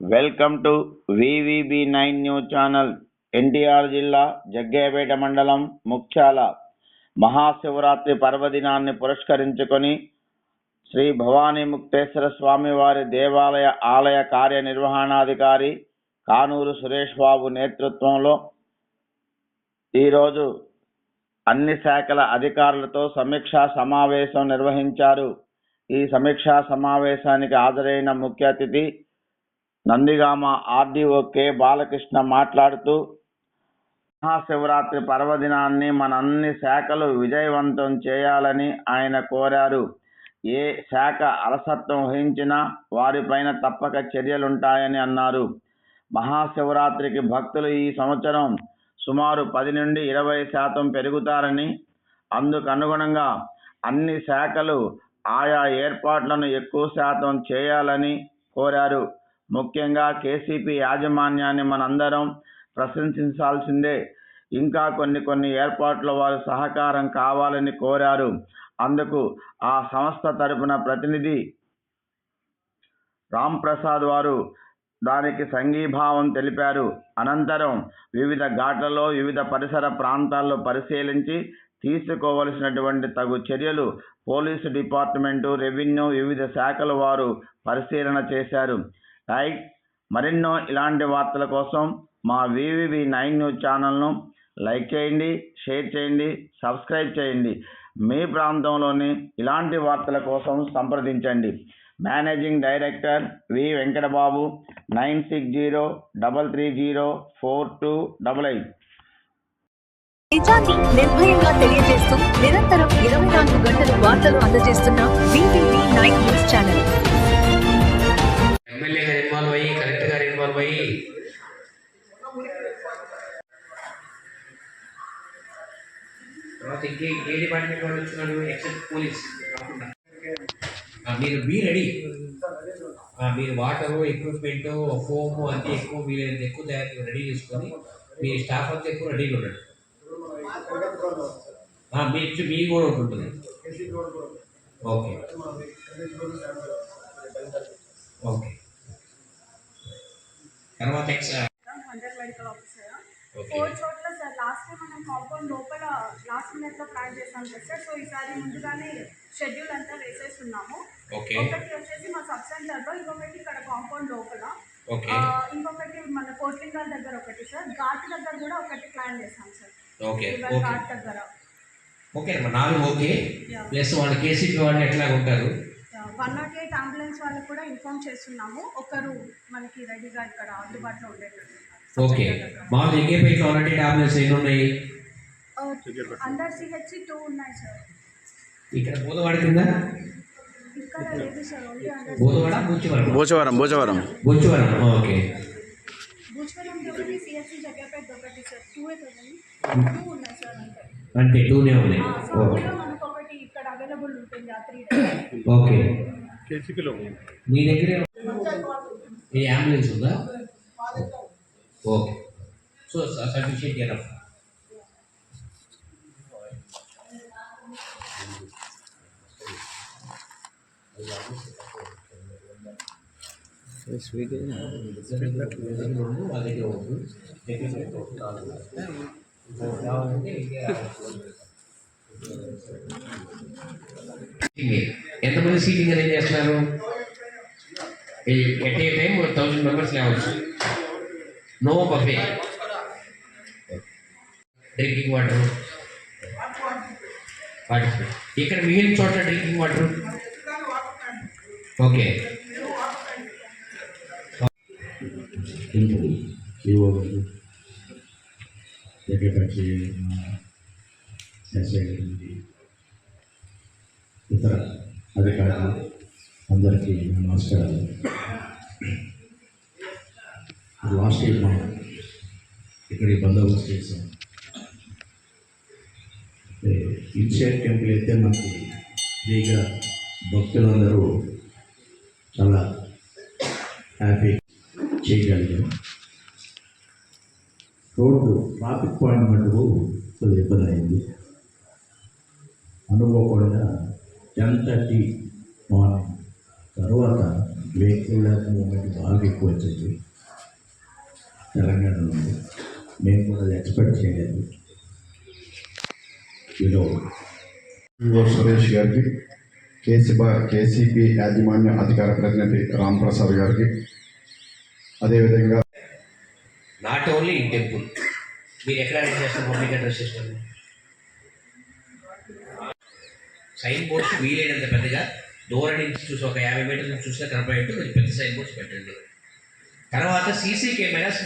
Welcome to VVB nine news channel NTR జిల్లా జగ్గయ్యపేట మండలం ముఖ్యాల. మహాశివరాత్రి పర్వదినాన్ని పురస్కరించుకొని శ్రీ భవానీ ముక్తేశ్వర స్వామి వారి దేవాలయ ఆలయ కార్యనిర్వహణాధికారి కానూరు సురేష్ బాబు నేతృత్వంలో ఈరోజు అన్ని శాఖల అధికారులతో సమీక్షా సమావేశం నిర్వహించారు. ఈ సమీక్షా సమావేశానికి హాజరైన ముఖ్య అతిథి నందిగామ ఆర్డీఓ కె బాలకృష్ణ మాట్లాడుతూ మహాశివరాత్రి పర్వదినాన్ని మన అన్ని శాఖలు విజయవంతం చేయాలని ఆయన కోరారు. ఏ శాఖ అలసత్వం వహించినా వారిపైన తప్పక చర్యలుంటాయని అన్నారు. మహాశివరాత్రికి భక్తులు ఈ సంవత్సరం సుమారు పది నుండి ఇరవై శాతం పెరుగుతారని అందుకు అనుగుణంగా అన్ని శాఖలు ఆయా ఏర్పాట్లను ఎక్కువ శాతం చేయాలని కోరారు. ముఖ్యంగా కేసీపీ యాజమాన్యాన్ని మనందరం ప్రశంసించాల్సిందే. ఇంకా కొన్ని కొన్ని ఏర్పాట్ల వారు సహకారం కావాలని కోరారు. అందుకు ఆ సంస్థ తరపున ప్రతినిధి రాంప్రసాద్ వారు దానికి సంఘీభావం తెలిపారు. అనంతరం వివిధ ఘాట్లలో వివిధ పరిసర ప్రాంతాల్లో పరిశీలించి తీసుకోవలసినటువంటి తగు చర్యలు పోలీసు డిపార్ట్మెంటు రెవెన్యూ వివిధ శాఖల వారు పరిశీలన చేశారు. రైట్ మరెన్నో ఇలాంటి వార్తల కోసం మా వివివి నైన్ న్యూస్ ఛానల్ను లైక్ చేయండి షేర్ చేయండి సబ్స్క్రైబ్ చేయండి. మీ ప్రాంతంలోని ఇలాంటి వార్తల కోసం సంప్రదించండి. Managing director V Venkatababu nine six zero double three zero four two double eight. నిజాన్ని నిర్భయంగా తెలియజేస్తూ నిరంతరం ఇరవై నాలుగు గంటలు వార్తలు అందజేస్తున్న వివివి నైన్ న్యూస్ ఛానల్. తర్వాత ఇంకే ఏ డిపార్ట్మెంట్ వాళ్ళు వచ్చినాడు? ఎక్సెప్ట్ పోలీస్ కాకుండా మీరు బీ రెడీ? మీరు వాటరు ఎక్విప్మెంట్ ఫోము అన్నీ ఎక్కువ మీరు ఎక్కువ తయారు రెడీ చేసుకొని మీ స్టాఫ్ అంతా ఎక్కువ రెడీగా ఉండండి. ఆ, మీ కూడా ఉంటుంది. ఓకే. ఓకే. తర్వాత ఎక్స్ ఓకే ఫోర్ చోట్ల సార్ లాస్ట్ టైం మనం కాంపౌండ్ లోపల లాస్ట్ మినిట్లో ప్లాన్ చేసాం కదా సార్. సో ఈసారి ముందుగానే షెడ్యూల్ అంతా వేసేస్తున్నాము. ఓకే. ఒకటి వచ్చేసి మా సబ్ సెంటర్లో ఇంకొకటి ఇక్కడ కాంపౌండ్ లోపల. ఇంకొకటి మన కోట్లింగాల్ దగ్గర ఒకటి సార్. ఘాట్ దగ్గర కూడా ఒకటి ప్లాన్ చేసాం సార్. ఘాట్ దగ్గర. ఓకే నాలుగు ఓకే. ప్లస్ వాళ్ళు కేసీపీ వాళ్ళు ఎట్లా ఉంటారు? వన్ నాట్ ఎయిట్ అంబులెన్స్ వాళ్ళకి కూడా ఇన్ఫార్మ్ చేస్తున్నాము. ఒకరు మనకి రెడీగా ఇక్కడ అందుబాటులో ఉండేటట్టు ఓకే. మామూలు ఎంగేపేట ఆల్రెడీ టాబ్లెట్స్ ఎన్ని ఉన్నాయి? అండర్ సిహెచ్ టూ ఉన్నాయి సార్. ఇక్కడ బోధవాడ కింద? ఇక్కడ లేదు sir only under Bodhavada Buchivaram Bhojavaram Bhojavaram Buchivaram. Okay. Bhujwaram ఒకటి సిఎస్సి జగ్గపేట ఒకటి సార్. టూ కదండి టూ ఉన్నాయి సార్ అంటే టూనే ఉన్నాయి. ఓకే. అందులో మనకు ఒకటి ఇక్కడ అవైలబుల్ ఉంటుంది ఆ త్రీ ఓకే. మీ దగ్గర ఏ అంబులెన్స్ ఉందా? ఓకే. సో సఫిషియెంట్ ఎనఫ్ ఎంతమంది సీటింగ్ అరేంజ్ చేస్తున్నారు? At a time thousand members లేవచ్చు. No buffet drinking water participate ఇక్కడ మిగిలిన చోట్ల డ్రింకింగ్ వాటర్ ఓకే. ఉంటుంది ఇతర అధికారులు అందరికీ నమస్కారాలు. లాస్ట్ ఇయర్ మనం ఇక్కడ ఈ బందోబస్తు చేసాం ఇన్షియట్ టెంపుల్ అయితే మనకి ఫ్రీగా భక్తులందరూ చాలా హ్యాపీ చేయగలిగాం. రోడ్డు ట్రాఫిక్ పాయింట్ మటుకు కొద్దిగా ఇబ్బంది అయింది అనుకోకుండా టెన్ థర్టీ మార్నింగ్. తర్వాత వెహికల్ మూమెంట్ బాగా ఎక్కువ వచ్చింది. తెలంగాణలో మేము కూడా అది ఎక్స్పెక్ట్ చేయలేదు. ఈరోజు సురేష్ గారికి కేసీబా కేసీపీ యాజమాన్య అధికార ప్రతినిధి రామ్ ప్రసాద్ గారికి అదేవిధంగా నాట్ ఓన్లీ ఇన్ టెంపుల్ మీరు ఎక్కడ అడ్రస్ చేస్తారు పబ్లిక్ అడ్రస్ చేస్తారు సైన్ బోర్డ్స్ వీలైనంత పెద్దగా దూరం నుంచి చూసి ఒక యాభై మీటర్ల నుంచి చూస్తే కనపడేట్టు పెద్ద సైన్ బోర్డ్స్ పెట్టండి. తర్వాత సీసీ కెమెరాస్